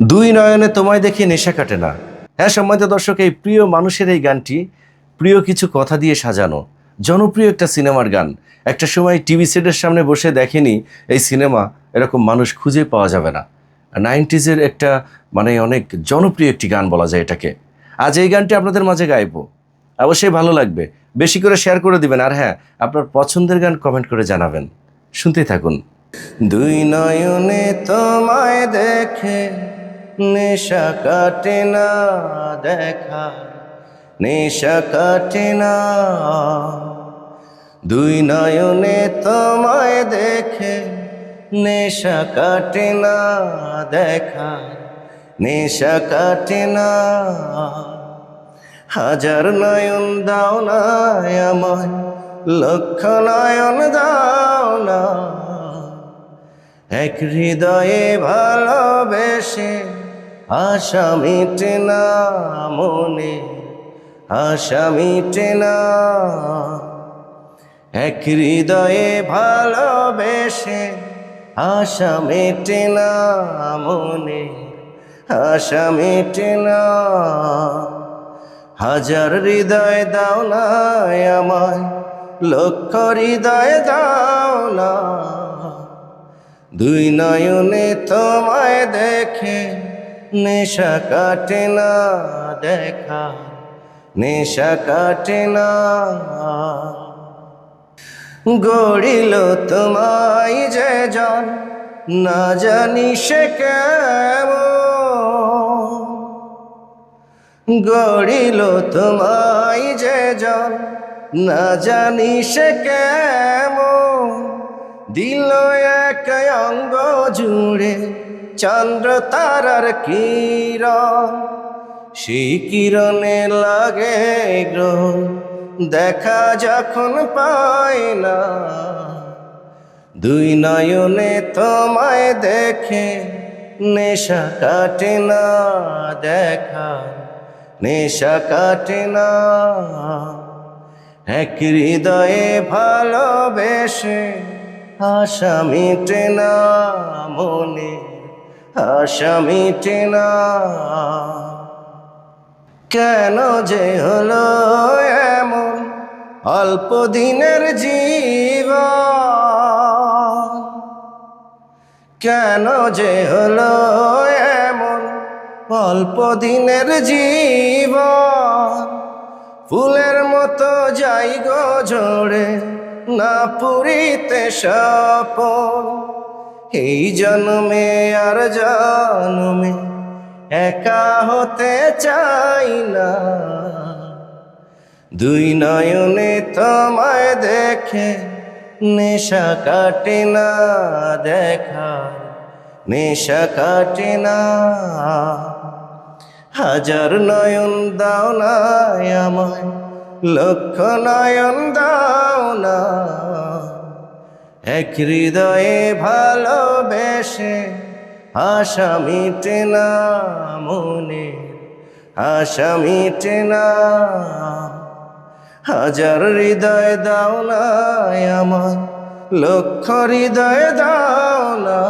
দুই নয়নে তোমায় দেখে নেশা কাটে না। হ্যাঁ সম্মানিত দর্শক, এই প্রিয় মানুষের এই গানটি প্রিয় কিছু কথা দিয়ে সাজানো। জনপ্রিয় একটা সিনেমার গান। একটা সময় টিভি সেটের সামনে বসে দেখেনি এই সিনেমা, এরকম মানুষ খুঁজে পাওয়া যাবে না। নাইনটিজের একটা মানে অনেক জনপ্রিয় একটি গান বলা যায় এটাকে। আজ এই গানটি আপনাদের মাঝে গাইবো। অবশ্যই ভালো লাগবে। বেশি করে শেয়ার করে দিবেন। আর হ্যাঁ আপনার পছন্দের গান কমেন্ট করে জানাবেন। শুনতেই থাকুন। দুই নয়নে তোমায় দেখে নেশা কাটে না, দেখা। নেশা কাটে না। দুই নয়নে তোমায় দেখে নেশা কাটে না, দেখা। নেশা কাটে না। হাজার নয়ন দাও না আমায়, লক্ষ নয়ন দাও না। এক হৃদয়ে ভালোবেসে আশা মিটে না মনে, আশা মিটে না। এক হৃদয়ে ভালোবেসে আশা মেটে না মনে, আশা মেটে না। হাজার হৃদয় দাও না আমায়, লক্ষ হৃদয় দাও না। দুই নয়নে তোমায় দেখে নেশা কাটে না, দেখা। নেশা কাটে না। গড়িল তোমায় যে জন, না জানি সে কেমন। গড়িল তোমায় যে জন, না জানি সে কেমন। দিল এক অঙ্গ জুড়ে চন্দ্র তারার কিরণ সেই কিরণে লাগে গ্রহ দেখা যখন পায় না। দুই নয়নে তোমায় দেখে নেশা কাটে না দেখা, নেশা কাটে না। এক হৃদয়ে ভালোবেসে আশা মিটে না মনে। আশা না কেন যে হলো এমন অল্প দিনের জীবন? কেন যে হলো এমন অল্প দিনের জীবন? ফুলের মতো যাই গো ঝরে না পুরিতে সপন এই জন্মে আর জন্মে একা হতে চাই না। দুই নয়নে তোমায় দেখে নেশা কাটে না দেখা, নেশা কাটে না। হাজার নয়ন দাও না আমায়, লক্ষ নয়ন দাও না। এক হৃদয়ে ভালোবেসে আশা মিটে না মনে, আশা মিটে না। হাজার হৃদয় দাও না আমার, লক্ষ হৃদয় দাও না।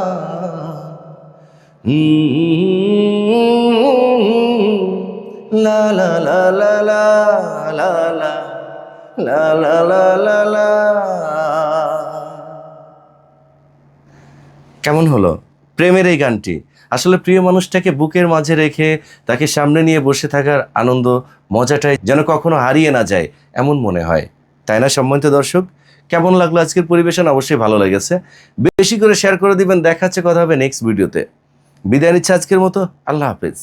লা লা লা লা লা লা লা লা লা লা লা। কেমন হলো? প্রেমের এই গানটি। আসলে প্রিয় মানুষটাকে বুকের মাঝে রেখে তাকে সামনে নিয়ে বসে থাকার আনন্দ, মজাটাই যেন কখনো হারিয়ে না যায়, এমন মনে হয়। তাই না সম্মানিত দর্শক? কেমন লাগল আজকের পরিবেশন? অবশ্যই ভালো লেগেছে। বেশি করে শেয়ার করে দিবেন। দেখাচ্ছে কথা হবে নেক্সট ভিডিওতে বিদায় নিচ্ছে আজকের মতো। আল্লাহ হাফেজ।